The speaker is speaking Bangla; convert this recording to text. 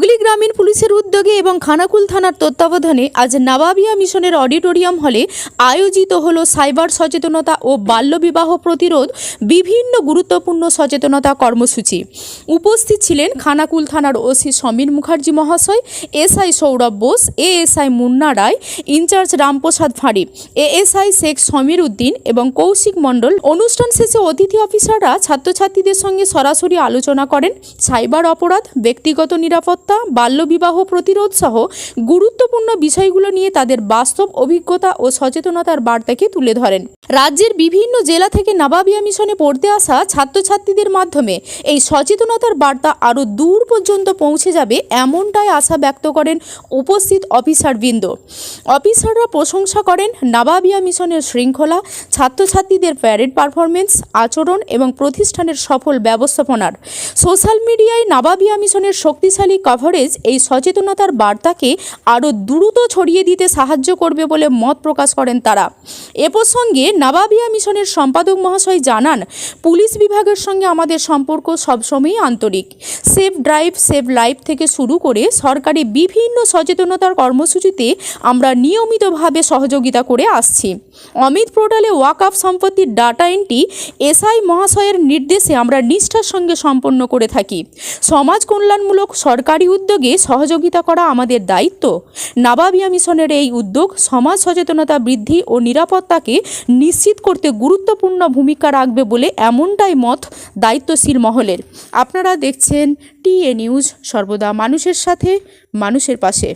হুগলি গ্রামীণ পুলিশের উদ্যোগে এবং খানাকুল থানার তত্ত্বাবধানে আজ নাবাবিয়া মিশনের অডিটোরিয়াম হলে আয়োজিত হল সাইবার সচেতনতা ও বাল্যবিবাহ প্রতিরোধ বিভিন্ন গুরুত্বপূর্ণ সচেতনতা কর্মসূচি। উপস্থিত ছিলেন খানাকুল থানার ওসি সমীর মুখার্জি মহাশয়, SI Saurav Bose, ASI Munna Roy, incharge Ramprasad ফাঁড়ি, এএসআই শেখ সমীর উদ্দিন এবং কৌশিক মণ্ডল। অনুষ্ঠান শেষে অতিথি অফিসাররা ছাত্রছাত্রীদের সঙ্গে সরাসরি আলোচনা করেন। সাইবার অপরাধ, ব্যক্তিগত নিরাপত্তা বাল্যবিবাহ প্রতিরোধ সহ গুরুত্বপূর্ণ বিষয়গুলো নিয়ে তাদের বাস্তব অভিজ্ঞতা ও সচেতনতার বার্তাকে তুলে ধরেন। রাজ্যের বিভিন্ন জেলা থেকে নাবাবিয়া মিশনে পড়তে আসা ছাত্রছাত্রীদের মাধ্যমে এই সচেতনতার বার্তা আরও দূর পর্যন্ত পৌঁছে যাবে এমনটাই আশা ব্যক্ত করেন উপস্থিত অফিসারবৃন্দ। অফিসাররা প্রশংসা করেন নাবাবিয়া মিশনের শৃঙ্খলা, ছাত্রছাত্রীদের প্যারেড পারফরমেন্স আচরণ এবং প্রতিষ্ঠানের সফল ব্যবস্থাপনার। সোশ্যাল মিডিয়ায় নাবাবিয়া মিশনের শক্তিশালী কভারেজ এই সচেতনতার বার্তাকে আরও দ্রুত ছড়িয়ে দিতে সাহায্য করবে বলে মত প্রকাশ করেন তারা। এ প্রসঙ্গে নাবাবিয়া মিশনের সম্পাদক মহাশয় জানান, পুলিশ বিভাগের সঙ্গে আমাদের সম্পর্ক সবসময়ই আন্তরিক। সেফ ড্রাইভ, সেভ লাইফ থেকে শুরু করে সরকারি বিভিন্ন সচেতনতার কর্মসূচিতে আমরা নিয়মিতভাবে সহযোগিতা করে আসছি। অমিত পোর্টালে ওয়াকআপ সম্পত্তির ডাটা এন্ট্রি, এসআই মহাশয়ের নির্দেশে আমরা নিষ্ঠার সঙ্গে সম্পন্ন করে থাকি। সমাজ কল্যাণমূলক সরকারি উদ্যোগে সহযোগিতা করা আমাদের দায়িত্ব। নাবাবিয়া মিশনের এই উদ্যোগ সমাজ সচেতনতা বৃদ্ধি ও নিরাপত্তাকে নিশ্চিত করতে গুরুত্বপূর্ণ ভূমিকা রাখবে বলে এমনটাই মত দায়িত্বশীল মহলের। আপনারা দেখছেন টিএ নিউজ, সর্বদা মানুষের সাথে, মানুষের পাশে।